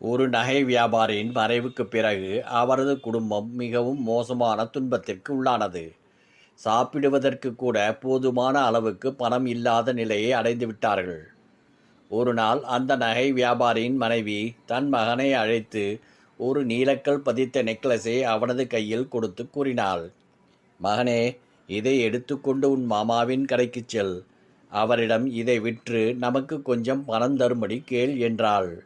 ஒரு நகை வியாபாரியின் மறைவுக்கு பிறகு அவரது குடும்பம் மிகவும் மோசமான துன்பத்திற்கு உள்ளானது. சாப்பிடுவதற்கு கூட போதுமான அளவுக்கு பணம் இல்லாத நிலையை அடைந்து விட்டார்கள் ஒரு நாள் அந்த நகை வியாபாரியின் மனைவி தன் மகனை அழைத்து ஒரு நீலக்கல் பதித்த நெக்லஸை அவனது கையில் கொடுத்து கூறினாள். மகனே இதை எடுத்துக்கொண்டு உன் மாமாவின் கடைக்குச் செல். அவரிடம் இதை விற்று நமக்கு கொஞ்சம் பணம் தரும்படி கேள் என்றாள்.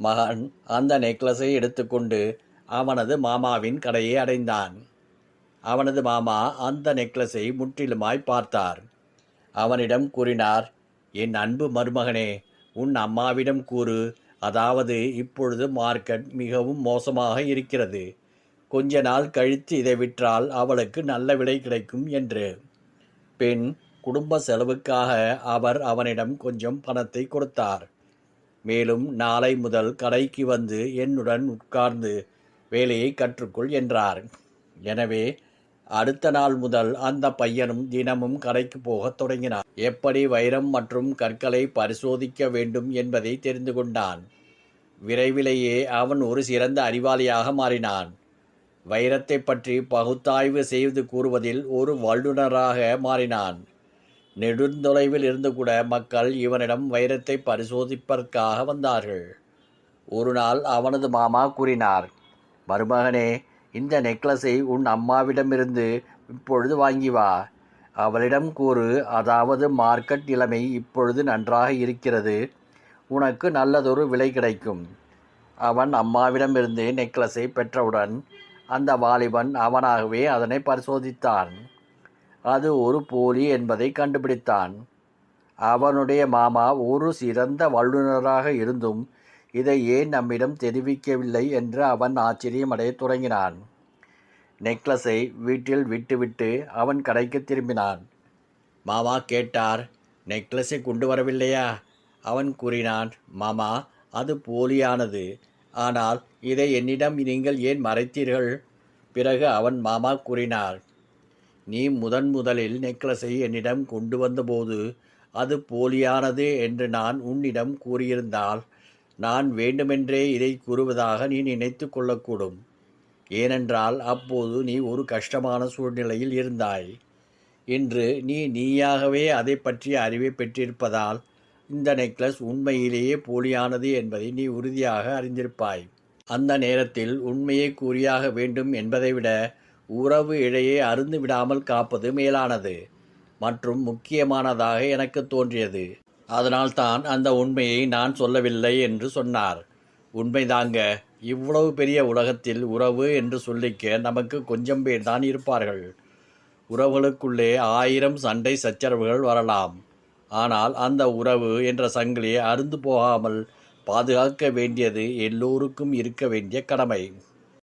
மகன் அந்த நெக்லஸை எடுத்துக்கொண்டு அவனது மாமாவின் கடையை அடைந்தான். அவனது மாமா அந்த நெக்லஸை முற்றிலுமாய் பார்த்தார். அவனிடம் கூறினார் என் அன்பு மருமகனே உன் அம்மாவிடம் கூறு அதாவது இப்பொழுது மார்க்கெட் மிகவும் மோசமாக இருக்கிறது. கொஞ்ச நாள் கழித்து இதை விற்றால் அவளுக்கு நல்ல விலை கிடைக்கும் என்று. பின் குடும்ப செலவுக்காக அவர் அவனிடம் கொஞ்சம் பணத்தை கொடுத்தார். மேலும் நாளை முதல் கடைக்கு வந்து என்னுடன் உட்கார்ந்து வேலையை கற்றுக்கொள் என்றார். எனவே அடுத்த நாள் முதல் அந்த பையனும் தினமும் கடைக்கு போகத் தொடங்கினான். எப்படி வைரம் மற்றும் கற்களை பரிசோதிக்க வேண்டும் என்பதை தெரிந்து கொண்டான். விரைவிலேயே அவன் ஒரு சிறந்த அறிவாளியாக மாறினான். வைரத்தை பற்றி பகுத்தாய்வு செய்து கூறுவதில் ஒரு வல்லுநராக மாறினான். நெடுந்தொலைவில் இருந்து கூட மக்கள் இவனிடம் வைரத்தை பரிசோதிப்பதற்காக வந்தார்கள். ஒரு நாள் அவனது மாமா கூறினார் மருமகனே இந்த நெக்லஸை உன் அம்மாவிடமிருந்து இப்பொழுது வாங்கி வா. அவளிடம் கூறு அதாவது மார்க்கெட் நிலைமை இப்பொழுது நன்றாக இருக்கிறது. உனக்கு நல்லதொரு விலை கிடைக்கும். அவன் அம்மாவிடமிருந்து நெக்லஸை பெற்றவுடன் அந்த வாலிபன் அவனாகவே அதனை பரிசோதித்தான். அது ஒரு போலி என்பதை கண்டுபிடித்தான். அவனுடைய மாமா ஒரு சிறந்த வல்லுநராக இருந்தும் இதை ஏன் நம்மிடம் தெரிவிக்கவில்லை என்று அவன் ஆச்சரியமடையத் தொடங்கினான். நெக்லஸை வீட்டில் விட்டுவிட்டு அவன் கடைக்கு திரும்பினான். மாமா கேட்டார். நெக்லஸை கொண்டு வரவில்லையா? அவன் கூறினான். மாமா அது போலியானது. ஆனால் இதை என்னிடம் நீங்கள் ஏன் மறைத்தீர்கள்? பிறகு அவன் மாமா கூறினார். நீ முதன் முதலில் நெக்லஸை என்னிடம் கொண்டு வந்தபோது அது போலியானது என்று நான் உன்னிடம் கூறியிருந்தால் நான் வேண்டுமென்றே இதை கூறுவதாக நீ நினைத்து கொள்ளக்கூடும். ஏனென்றால் அப்போது நீ ஒரு கஷ்டமான சூழ்நிலையில் இருந்தாய். இன்று நீ நீயாகவே அதை பற்றிய அறிவை பெற்றிருப்பதால் இந்த நெக்லஸ் உண்மையிலேயே போலியானது என்பதை நீ உறுதியாக அறிந்திருப்பாய். அந்த நேரத்தில் உண்மையை கூறியாக வேண்டும் என்பதை விட உறவு இழையை அருந்து விடாமல் காப்பது மேலானது மற்றும் முக்கியமானதாக எனக்கு தோன்றியது. அதனால்தான் அந்த உண்மையை நான் சொல்லவில்லை என்று சொன்னார். உண்மைதாங்க இவ்வளவு பெரிய உலகத்தில் உறவு என்று சொல்லிக்க நமக்கு கொஞ்சம் பேர் தான் இருப்பார்கள். உறவுகளுக்குள்ளே ஆயிரம் சண்டை சச்சரவுகள் வரலாம். ஆனால் அந்த உறவு என்ற சங்கிலியை அருந்து போகாமல் பாதுகாக்க வேண்டியது எல்லோருக்கும் இருக்க வேண்டிய கடமை.